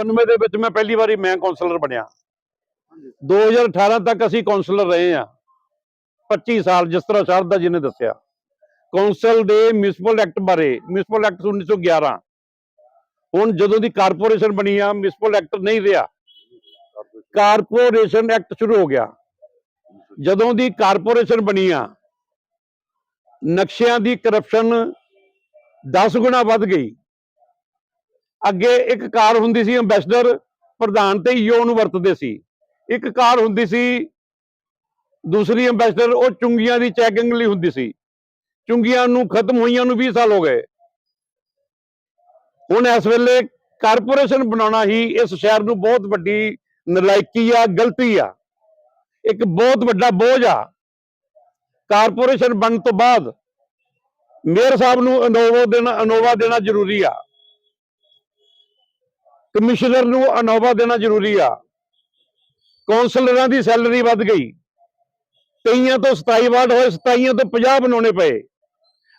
95 ਦੇ ਵਿੱਚ ਮੈਂ ਪਹਿਲੀ ਵਾਰੀ ਮੈਂ ਕਾਉਂਸਲਰ ਬਣਿਆ। 2018 ਤੱਕ ਅਸੀਂ ਕਾਉਂਸਲਰ ਰਹੇ ਆ 25 ਸਾਲ ਜਿਸ ਤਰ੍ਹਾਂ ਸ਼ਾਰਦਾ ਜੀ ਨੇ ਦੱਸਿਆ। ਕੌਂਸਲ ਦੇ ਮਿਊਨਿਸਪਲ ਐਕਟ ਬਾਰੇ ਮਿਊਨਿਸਪਲ ਐਕਟ 1911 ਹੁਣ ਜਦੋਂ ਦੀ ਕਾਰਪੋਰੇਸ਼ਨ ਬਣੀ ਆ ਮਿਊਨਿਸਪਲ ਐਕਟ ਨਹੀਂ ਰਿਹਾ। ਕਾਰਪੋਰੇਸ਼ਨ ਐਕਟ ਸ਼ੁਰੂ ਹੋ ਗਿਆ। ਜਦੋਂ ਦੀ ਕਾਰਪੋਰੇਸ਼ਨ ਬਣੀ ਆ ਨਕਸ਼ਿਆਂ ਦੀ ਕਰਪਸ਼ਨ 10 ਗੁਣਾ ਵੱਧ ਗਈ। ਅੱਗੇ ਇੱਕ ਕਾਰ ਹੁੰਦੀ ਸੀ ਐਮਬੈਸਡਰ ਪ੍ਰਧਾਨ ਤੇ ਈਓ ਨੂੰ ਵਰਤਦੇ ਸੀ। ਇੱਕ ਕਾਰ ਹੁੰਦੀ ਸੀ, ਦੂਸਰੀ ਐਮਬੈਸਡਰ ਉਹ ਚੁੰਗੀਆਂ ਦੀ ਚੈਕਿੰਗ ਲਈ ਹੁੰਦੀ ਸੀ। ਚੁੰਗੀਆਂ ਨੂੰ ਖਤਮ ਹੋਈਆਂ ਨੂੰ 20 ਸਾਲ ਹੋ ਗਏ। ਹੁਣ ਇਸ ਵੇਲੇ ਕਾਰਪੋਰੇਸ਼ਨ ਬਣਾਉਣਾ ਹੀ ਇਸ ਸ਼ਹਿਰ ਨੂੰ ਬਹੁਤ ਵੱਡੀ ਨਲਾਇਕੀ ਆ, ਗਲਤੀ ਆ। ਇੱਕ ਬਹੁਤ ਵੱਡਾ ਬੋਝ ਆ। ਕਾਰਪੋਰੇਸ਼ਨ ਬਣਨ ਤੋਂ ਬਾਅਦ ਮੇਅਰ ਸਾਹਿਬ ਨੂੰ ਅਨੋਵਾ ਦੇਣਾ ਅਨੋਵਾ ਦੇਣਾ ਜ਼ਰੂਰੀ ਆ। ਕਮਿਸ਼ਨਰ ਨੂੰ ਅਨੋਵਾ ਦੇਣਾ ਜ਼ਰੂਰੀ ਆ। ਕੌਂਸਲਰਾਂ ਦੀ ਸੈਲਰੀ ਵੱਧ ਗਈ। ਕਈਆਂ ਤੋਂ 27 ਵਾਰਡ ਹੋਏ 27 ਤੋਂ 50 ਬਣਾਉਣੇ ਪਏ।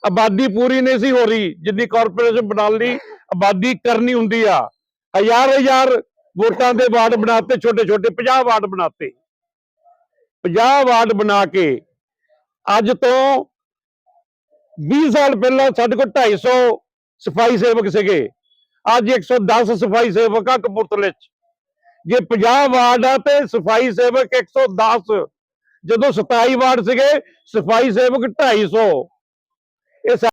ਆਬਾਦੀ ਪੂਰੀ ਨਹੀਂ ਸੀ ਹੋ ਰਹੀ, ਜਿੰਨੀ ਕਾਰਪੋਰੇਸ਼ਨ ਬਣਾਉਣ ਲਈ, ਆਬਾਦੀ ਕਰਨੀ ਹੁੰਦੀ ਆ। ਹਜ਼ਾਰ ਹਜ਼ਾਰ ਵੋਟਾਂ ਦੇ ਵਾਰਡ ਬਣਾਤੇ ਛੋਟੇ ਛੋਟੇ 50 ਵਾਰਡ ਬਣਾਤੇ। 50 ਵਾਰਡ ਬਣਾ ਕੇ ਅੱਜ ਤੋਂ 20 ਸਾਲ ਪਹਿਲਾਂ ਸਾਡੇ ਕੋਲ 250 ਸਫ਼ਾਈ ਸੇਵਕ ਸੀਗੇ। ਅੱਜ 110 ਸਫ਼ਾਈ ਸੇਵਕ ਆ ਕਪੂਰਥਲੇ ਚ। ਜੇ 50 ਵਾਰਡ ਆ ਤੇ ਸਫ਼ਾਈ ਸੇਵਕ 110 ਜਦੋਂ 27 ਵਾਰਡ ਸੀਗੇ, ਸਫ਼ਾਈ ਸੇਵਕ 250 ਇਹ